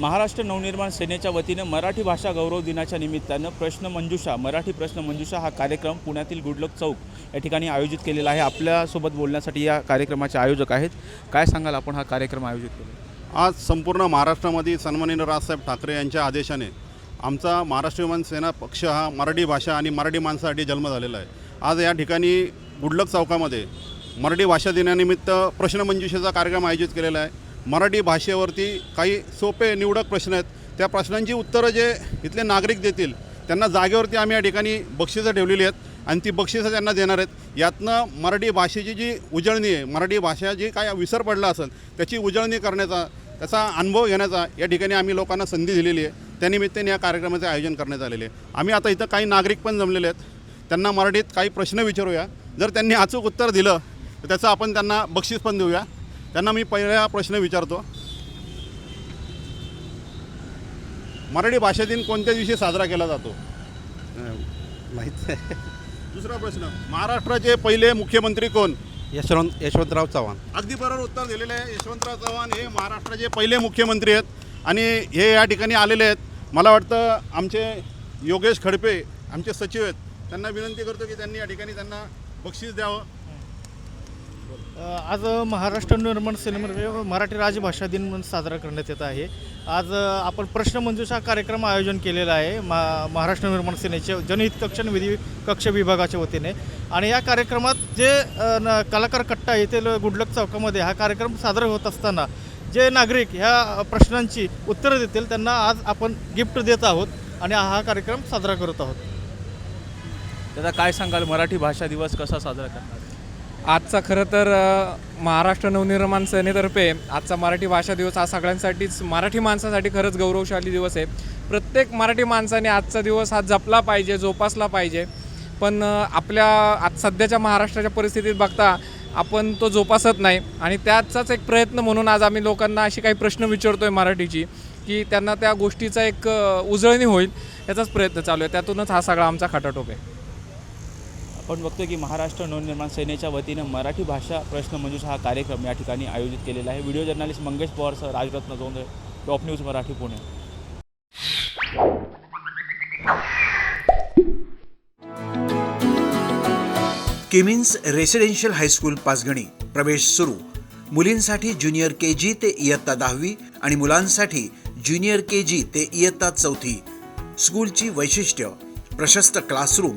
महाराष्ट्र नवनिर्माण सेनेच्या वतीनं मराठी भाषा गौरव दिनाच्या निमित्तानं प्रश्न मंजुषा मराठी प्रश्न मंजुषा हा कार्यक्रम पुण्यातील गुडलक चौक या ठिकाणी आयोजित केलेला आहे. आपल्यासोबत बोलण्यासाठी या कार्यक्रमाचे आयोजक आहेत. काय सांगाल आपण हा कार्यक्रम आयोजित केला आज संपूर्ण महाराष्ट्रामध्ये सन्माननीय राजसाहेब ठाकरे यांच्या आदेशाने आमचा महाराष्ट्र विमान सेना पक्ष हा मराठी भाषा आणि मराठी माणसासाठी जन्म झालेला आहे. आज या ठिकाणी गुडलक चौकामध्ये मराठी भाषा दिनानिमित्त प्रश्नमंजुषेचा कार्यक्रम आयोजित केलेला आहे. मराठी भाषेवरती काही सोपे निवडक प्रश्न आहेत. त्या प्रश्नांची उत्तरं जे इथले नागरिक देतील त्यांना जागेवरती आम्ही या ठिकाणी बक्षिसं ठेवलेली आहेत आणि ती बक्षिसं त्यांना देणार आहेत. यातनं मराठी भाषेची जी उजळणी आहे मराठी भाषा जी काय विसर पडला असेल त्याची उजळणी करण्याचा त्याचा अनुभव घेण्याचा या ठिकाणी आम्ही लोकांना संधी दिलेली आहे. त्यानिमित्ताने या कार्यक्रमाचे आयोजन करण्यात आलेले आहे. आम्ही आता इथं काही नागरिक पण जमलेले आहेत. त्यांना मराठीत काही प्रश्न विचारूया. जर त्यांनी अचूक उत्तर दिलं तर त्याचं आपण त्यांना बक्षीस पण देऊया. त्यांना मी पहिला प्रश्न विचारतो. मराठी भाषा दिन कोणत्या दिवशी साजरा केला जातो? माहीत आहे दुसरा प्रश्न महाराष्ट्राचे पहिले मुख्यमंत्री कोण? यशवंत यशवंतराव चव्हाण. अगदी बरोबर उत्तर दिलेलं आहे. यशवंतराव चव्हाण हे महाराष्ट्राचे पहिले मुख्यमंत्री आहेत आणि हे या ठिकाणी आलेले आहेत. मला वाटतं आमचे योगेश खडपे आमचे सचिव आहेत त्यांना विनंती करतो की त्यांनी या ठिकाणी त्यांना बक्षीस द्यावं. आज महाराष्ट्र निर्माण सेनेमध्ये मराठी राजभाषा दिन म्हणून साजरा करण्यात येत आहे. आज आपण प्रश्न मंजुषा कार्यक्रम आयोजन केलेला आहे. मा महाराष्ट्र निर्माण सेनेचे जनहित कक्ष विधी कक्ष विभागाच्या वतीने. आणि या कार्यक्रमात जे न- कलाकार कट्टा येथील गुडलक चौकामध्ये हा कार्यक्रम साजरा होत असताना जे नागरिक ह्या प्रश्नांची उत्तरं देतील त्यांना आज आपण गिफ्ट देत आहोत आणि हा कार्यक्रम साजरा करत आहोत. त्याचा काय सांगाल? मराठी भाषा दिवस कसा साजरा करणार? आजचा खरं तर महाराष्ट्र नवनिर्माण सेनेतर्फे आजचा मराठी भाषा दिवस हा सगळ्यांसाठीच मराठी माणसासाठी खरंच गौरवशाली दिवस आहे. प्रत्येक मराठी माणसाने आजचा दिवस हा जपला पाहिजे जोपासला पाहिजे. पण आपल्या आज सध्याच्या महाराष्ट्राच्या परिस्थितीत बघता आपण तो जोपासत नाही. आणि त्याचाच एक प्रयत्न म्हणून आज आम्ही लोकांना अशी काही प्रश्न विचारतो आहे मराठीची की त्यांना त्या गोष्टीचा एक उजळणी होईल याचाच प्रयत्न चालू आहे. त्यातूनच हा सगळा आमचा खटाटोप आहे. आपण बघतो की महाराष्ट्र नवनिर्माण सेनेच्या वतीनं मराठी भाषा प्रश्न मंजुषा हा कार्यक्रम या ठिकाणी आयोजित केलेला आहे. Video journalist Mangesh पवारसह Rajratna Jondhale top news Marathi Pune. Kimmins residential high school Panchgani प्रवेश सुरू. मुलींसाठी ज्युनियर के जी ते इयत्ता दहावी आणि मुलांसाठी ज्युनियर के जी ते इयत्ता चौथी. स्कूलची वैशिष्ट्य प्रशस्त क्लासरूम